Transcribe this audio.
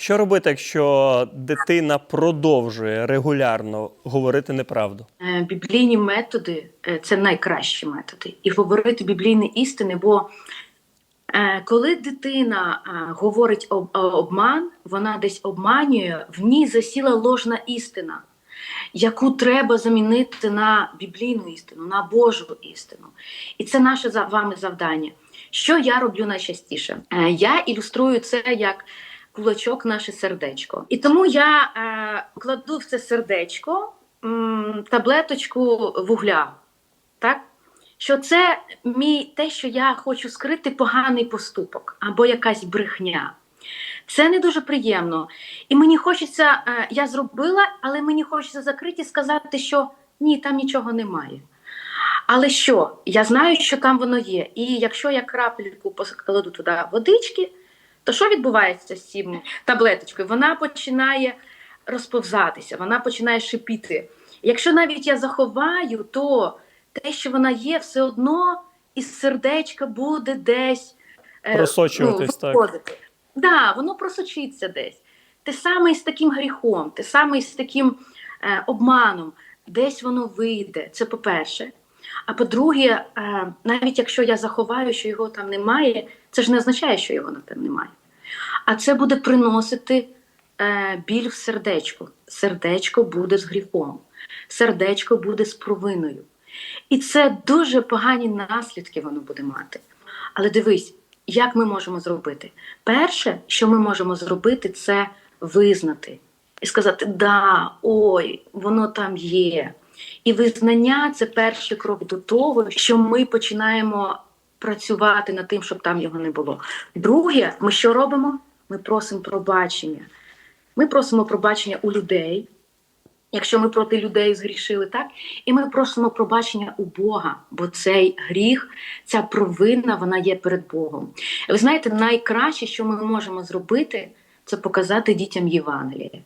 Що робити, якщо дитина продовжує регулярно говорити неправду? Е, Біблійні методи е, це найкращі методи. І говорити біблійні істини, бо е, коли дитина говорить об- обман, вона десь обманює, в ній засіла ложна істина, яку треба замінити на біблійну істину, на Божу істину. І це наше за вами завдання. Що я роблю найчастіше? Я ілюструю це як кулачок, наше сердечко. І тому я е, кладу в це сердечко м, таблеточку вугля. Так? Що це мій те, що я хочу скрити поганий поступок або якась брехня. Це не дуже приємно. І мені хочеться, е, я зробила, але мені хочеться закрити і сказати, що ні, там нічого немає. Але що? Я знаю, що там воно є. І якщо я крапельку покладу туди водички, то що відбувається з цим таблеточкою? Вона починає розповзатися, вона починає шипіти. Якщо навіть я заховаю, то те, що вона є, все одно із сердечка буде десь е, Просочуватись, так. виходити. Да, воно просочиться десь. Те саме і з таким гріхом, те саме і з таким е, обманом, десь воно вийде. Це по-перше. А по-друге, е, навіть якщо я заховаю, що його там немає, це ж не означає, що його там немає. А це буде приносити е, біль в сердечко. Сердечко буде з гріхом, сердечко буде з провиною. І це дуже погані наслідки воно буде мати. Але дивись, як ми можемо зробити? Перше, що ми можемо зробити, це визнати і сказати: да, ой, воно там є. І визнання це перший крок до того, що ми починаємо працювати над тим, щоб там його не було. Друге, ми що робимо? Ми просимо пробачення. Ми просимо пробачення у людей, якщо ми проти людей згрішили, так? І ми просимо пробачення у Бога, бо цей гріх, ця провина, вона є перед Богом. Ви знаєте, найкраще, що ми можемо зробити, це показати дітям Євангеліє.